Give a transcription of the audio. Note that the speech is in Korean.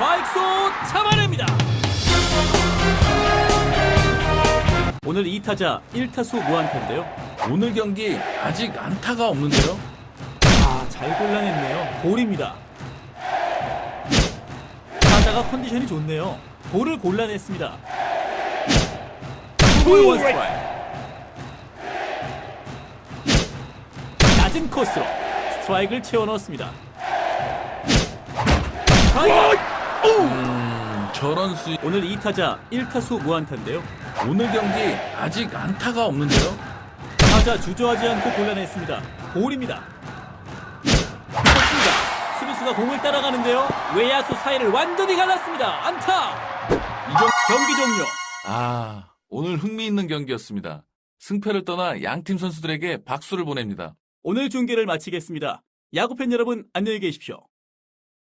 좌익수 잡아냅니다. 오늘 2타자 1타수 무안타인데요. 오늘 경기 아직 안타가 없는데요. 아, 잘 골라냈네요. 볼입니다. 타자가 컨디션이 좋네요. 볼을 골라냈습니다. 볼 원스트라이크. 낮은 코스로 스트라이크를 채워 넣었습니다. 저런 수 오늘 2타자 1타수 무안타인데요. 오늘 경기 아직 안타가 없는데요. 타자 주저하지 않고 골라냈습니다. 볼입니다. 쳤습니다. 수비수가 공을 따라가는데요. 외야수 사이를 완전히 갈랐습니다. 안타! 이정 경기 종료. 아 오늘 흥미있는 경기였습니다. 승패를 떠나 양팀 선수들에게 박수를 보냅니다. 오늘 중계를 마치겠습니다. 야구팬 여러분 안녕히 계십시오.